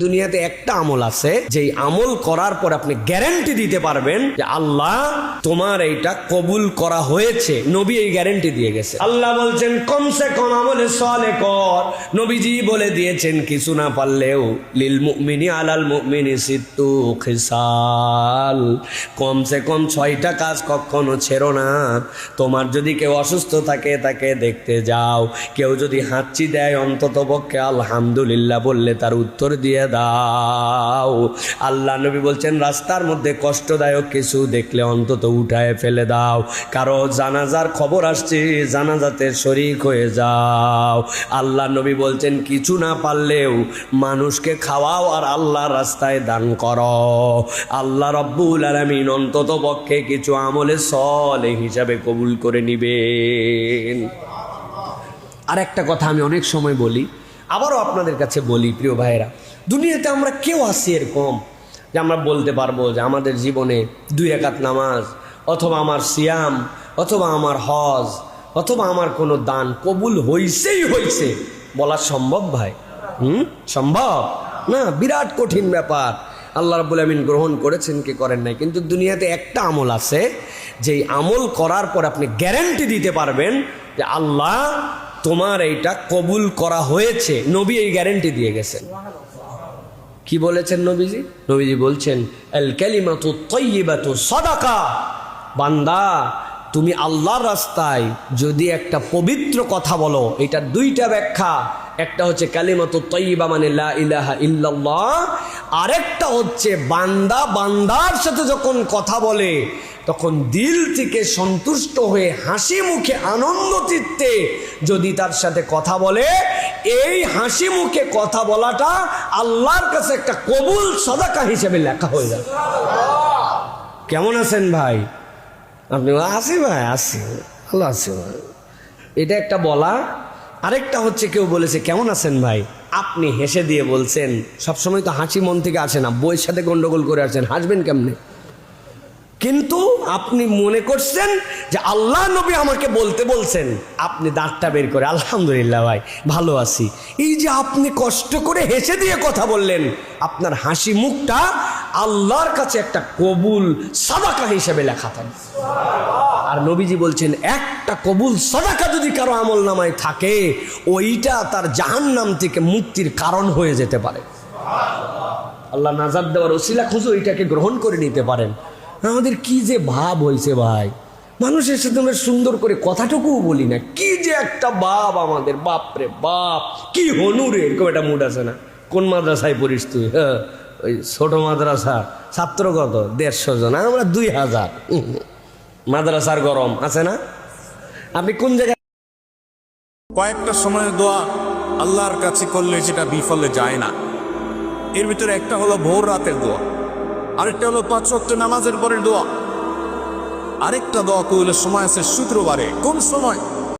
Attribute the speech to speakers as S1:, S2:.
S1: দুনিয়াতে একটা আমল আছে যে আমল করার পর আপনি গ্যারেন্টি দিতে পারবেন যে আল্লাহ তোমার এইটা কবুল করা হয়েছে। নবী এই গ্যারেন্টি দিয়ে গেছে। আল্লাহ বলছেন, কমসে কম আমলে সলে কর। নবীজি বলে দিয়েছেন, কিছু না পারলেও লিল মুমিনি আলাল মুমিনি সিত্তু খিসাল। কমসে কম ছয়টা কাজ কখনো ছেড়ো না। তোমার যদি কেউ অসুস্থ থাকে, তাকে দেখতে যাও। কেউ যদি হাঁচি দেয় অন্তত পক্ষে আলহামদুলিল্লাহ বললে তার উত্তর দিয়ে দাও। আল্লাহ নবী বলছেন, রাস্তার মধ্যে কষ্টদায়ক কিছু দেখলে অন্তত উঠায় ফেলে দাও। কারও জানাজার খবর আসছে, জানাজাতে শরিক হয়ে যাও। আল্লাহ নবী বলছেন, কিছু না পারলেও মানুষকে খাওয়াও আর আল্লাহ রাস্তায় দান করো। আল্লাহ রব্বুল আলমিন অন্তত পক্ষে কিছু আমলে সলে হিসাবে কবুল করে নিবেন। আর একটা কথা আমি অনেক সময় বলি আবারও আপনাদের কাছে বলি, প্রিয় ভাইয়েরা, দুনিয়াতে আমরা কেউ আসি এরকম যে আমরা বলতে পারব যে আমাদের জীবনে দুই একাত নামাজ, অথবা আমার সিয়াম, অথবা আমার হজ, অথবা আমার কোনো দান কবুল হইছেই হইছে। বলা সম্ভব ভাই? হুম? সম্ভব? না, বিরাট কঠিন ব্যাপার। আল্লাহ রাবুল আমিন গ্রহণ করেছেন, কি করেন নাই। কিন্তু দুনিয়াতে একটা আমল আছে, যেই আমল করার পর আপনি গ্যারান্টি দিতে পারবেন যে আল্লাহ তোমার এইটা কবুল করা হয়েছে। নবী এই গ্যারেন্টি দিয়ে গেছেন। কি বলেছেন নবীজি? নবীজি বলছেন এল ক্যালিমাতু তৈবাতু সদাকা। বান্দা, তুমি আল্লাহর রাস্তায় যদি একটা পবিত্র কথা বলো, এটা দুইটা ব্যাখ্যা। একটা হচ্ছে কালিমাতু তৈবা মানে লা ইলাহা ইল্লাল্লাহ আরেকটা হচ্ছে বান্দা, বান্দার সাথে যখন কথা বলে, তখন দিল থেকে সন্তুষ্ট হয়ে হাসি মুখে আনন্দ চিত্তে যদি তার সাথে কথা বলে, এই হাসি মুখে কথা বলাটা আল্লাহর কাছে একটা কবুল সদাকা হিসেবে লেখা হয়ে যাবে। কেমন আছেন ভাই? আপনি আসি ভাই আসি ভালো আছি ভাই। এটা একটা বলা। আরেকটা হচ্ছে কেউ বলেছে, কেমন আছেন ভাই? আপনি হেসে দিয়ে বলছেন, সবসময় তো হাসি মন থেকে আসে না বইয়ের সাথে গন্ডগোল করে আসেন হাসবেন কেমনে? কিন্তু আপনি মনে করছেন যে আল্লাহ নবী আমাকে বলতে বলছেন, আপনি দাঁতটা বের করে, আলহামদুলিল্লাহ ভাই, ভালো আছি। এই যে আপনি কষ্ট করে হেসে দিয়ে কথা বললেন, আপনার হাসি মুখটা আল্লাহর কাছে একটা কবুল সাদাকা হিসেবে লেখা থাকে। আর নবীজি বলছেন, একটা কবুল সদাকা যদি কারও আমল নামায় থাকে, ওইটা তার জাহান্নাম থেকে মুক্তির কারণ হয়ে যেতে পারে। আল্লাহ নাজাদ দেওয়ার ওসিলা খুঁজো এটাকে গ্রহণ করে নিতে পারেন। আমাদের কি যে ভাব হয়েছে ভাই। মানুষের সাথে আমরা সুন্দর করে কথাটুকুও বলি না। কি যে একটা বাপ আমাদের, বাপ রে বাপ, কি হনুরে এরকম একটা মুড আছে না। কোন মাদ্রাসায় পড়িস তুই? হ্যাঁ ওই ছোট মাদ্রাসা, ছাত্র কত? দেড়শো জন আমরা দুই হাজার। মাদ্রাসার গরম, আছে না? আপনি কোন জায়গায়
S2: কয়েকটা সময়ের দোয়া আল্লাহর কাছে করলে সেটা বিফলে যায় না। এর ভিতরে একটা হলো ভোর রাতের দোয়া, আরেকটা হলো পাঁচ ওয়াক্ত নামাজের পরের দোয়া। আরেকটা দোয়া কইলে সময় আছে শুক্রবারে। কোন সময়?